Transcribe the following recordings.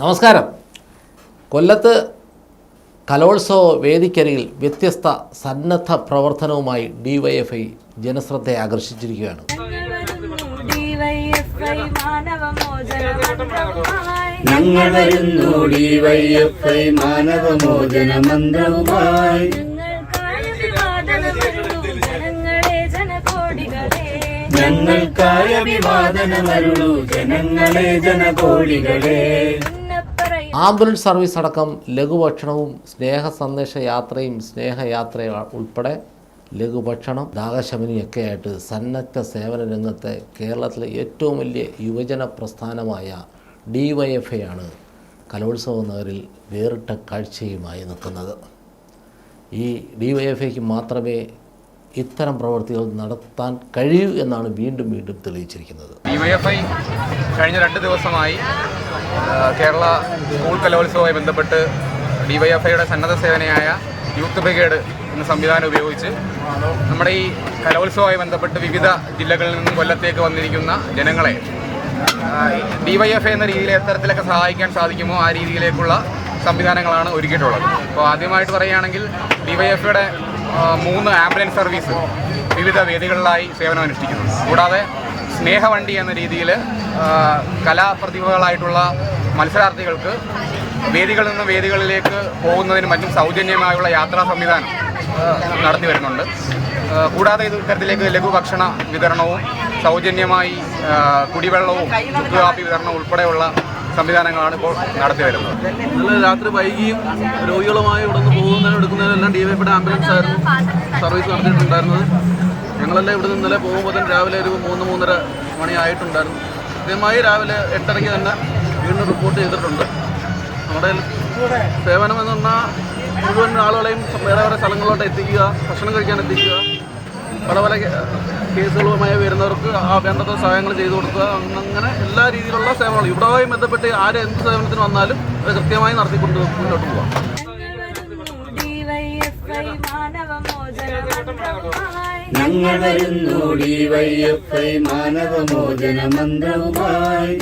നമസ്കാരം. കൊല്ലത്ത് കലോത്സവ വേദിക്കരികിൽ വ്യത്യസ്ത സന്നദ്ധ പ്രവർത്തനവുമായി ഡിവൈഎഫ്ഐ ജനശ്രദ്ധയെ ആകർഷിച്ചിരിക്കുകയാണ്. ഞങ്ങൾ വരുന്നു ഡിവൈഎഫ്ഐ മാനവമോചന മന്ത്രവുമായി. ഞങ്ങൾക്കായ വിവാദനമരുളൂ ജനങ്ങളെ ജനകോടികളെ. ആംബുലൻസ് സർവീസ് അടക്കം ലഘുഭക്ഷണവും സ്നേഹ സന്ദേശ യാത്രയും സ്നേഹയാത്ര ഉൾപ്പെടെ ലഘുഭക്ഷണം ദാഹശമനിയൊക്കെ ആയിട്ട് സന്നദ്ധ സേവന രംഗത്തെ കേരളത്തിലെ ഏറ്റവും വലിയ യുവജന പ്രസ്ഥാനമായ ഡി വൈ എഫ് ആണ് കലോത്സവ നഗരിൽ വേറിട്ട കാഴ്ചയുമായി നിൽക്കുന്നത്. ഈ ഡി വൈ എഫ് ഐക്ക് മാത്രമേ ഇത്തരം പ്രവർത്തികൾ നടത്താൻ കഴിയൂ എന്നാണ് വീണ്ടും വീണ്ടും തെളിയിച്ചിരിക്കുന്നത്. ഡി വൈ എഫ് ഐ കഴിഞ്ഞ രണ്ട് ദിവസമായി കേരള സ്കൂൾ കലോത്സവവുമായി ബന്ധപ്പെട്ട് ഡിവൈഎഫ്ഐയുടെ സന്നദ്ധ സേവനയായ യൂത്ത് ബ്രിഗേഡ് എന്ന സംവിധാനം ഉപയോഗിച്ച് നമ്മുടെ ഈ കലോത്സവവുമായി ബന്ധപ്പെട്ട് വിവിധ ജില്ലകളിൽ നിന്നും കൊല്ലത്തേക്ക് വന്നിരിക്കുന്ന ജനങ്ങളെ ഡിവൈഎഫ്ഐ എന്ന രീതിയിൽ എത്തരത്തിലൊക്കെ സഹായിക്കാൻ സാധിക്കുമോ? ആ രീതിയിലേക്കുള്ള സംവിധാനങ്ങളാണ് ഒരുക്കിയിട്ടുള്ളത്. അപ്പോൾ ആദ്യമായിട്ട് പറയുകയാണെങ്കിൽ ഡിവൈഎഫ്ഐയുടെ മൂന്ന് ആംബുലൻസ് സർവീസ് വിവിധ വേദികളിലായി സേവനം അനുഷ്ഠിക്കുന്നു കൂടാതെ സ്നേഹവണ്ടി എന്ന രീതിയിൽ കലാപ്രതിഭകളായിട്ടുള്ള മത്സരാർത്ഥികൾക്ക് വേദികളിൽ നിന്ന് വേദികളിലേക്ക് പോകുന്നതിന് മറ്റും സൗജന്യമായുള്ള യാത്രാ സംവിധാനം നടത്തി വരുന്നുണ്ട്. കൂടാതെ ഇത് ഇത്തരത്തിലേക്ക് ലഘുഭക്ഷണ വിതരണവും സൗജന്യമായി കുടിവെള്ളവും ചുക്കുകാപ്പി വിതരണവും ഉൾപ്പെടെയുള്ള സംവിധാനങ്ങളാണ് ഇപ്പോൾ നടത്തി വരുന്നത്. ഇന്നലെ രാത്രി വൈകിയും രോഗികളുമായി ഇവിടെ നിന്ന് പോകുന്നതിനും എടുക്കുന്നതിനും എല്ലാം ഡി വൈ ആംബുലൻസ് ആയിരുന്നു സർവീസ് നടത്തിയിട്ടുണ്ടായിരുന്നത്. ഞങ്ങളെല്ലാം ഇവിടെ നിന്ന് ഇന്നലെ പോകുമ്പോൾ തന്നെ രാവിലെ ഒരു മൂന്ന് മൂന്നര മണിയായിട്ടുണ്ടായിരുന്നു. കൃത്യമായി രാവിലെ എട്ടരയ്ക്ക് തന്നെ വീണ്ടും റിപ്പോർട്ട് ചെയ്തിട്ടുണ്ട്. നമ്മുടെ സേവനം എന്ന് പറഞ്ഞാൽ മുഴുവൻ ആളുകളെയും വേറെ വേറെ സ്ഥലങ്ങളിലോട്ട് എത്തിക്കുക ഭക്ഷണം കഴിക്കാൻ എത്തിക്കുക പല പല കേസുകളുമായി വരുന്നവർക്ക് ആ വേണ്ടത്ര സഹായങ്ങൾ ചെയ്തു കൊടുക്കുക അങ്ങനെ എല്ലാ രീതിയിലുള്ള സേവനങ്ങളും ഇവിടെയുമായി ബന്ധപ്പെട്ട് ആര് എന്ത് സേവനത്തിന് വന്നാലും അത് കൃത്യമായി നടത്തിക്കൊണ്ട് മുന്നോട്ട് പോകാം ഞങ്ങൾ വരുന്നോടി ഡിവൈഎഫ്ഐ മാനവമോചന മന്ത്രവുമായി.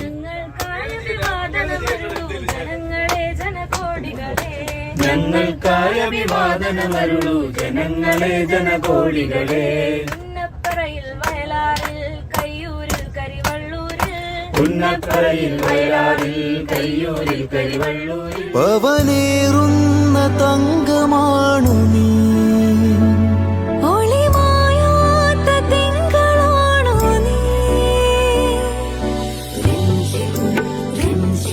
ഞങ്ങൾക്കായ വിവാദനമരുളൂ ജനങ്ങളെ ജനകോടികളെ. കയ്യൂരിൽ കരിവള്ളൂരിൽ. ഉന്നക്കരയിൽ വയലാറിൽ കയ്യൂരിൽ കരിവള്ളൂരിൽ. പവനേറുന്ന തങ്കമാണു നീ.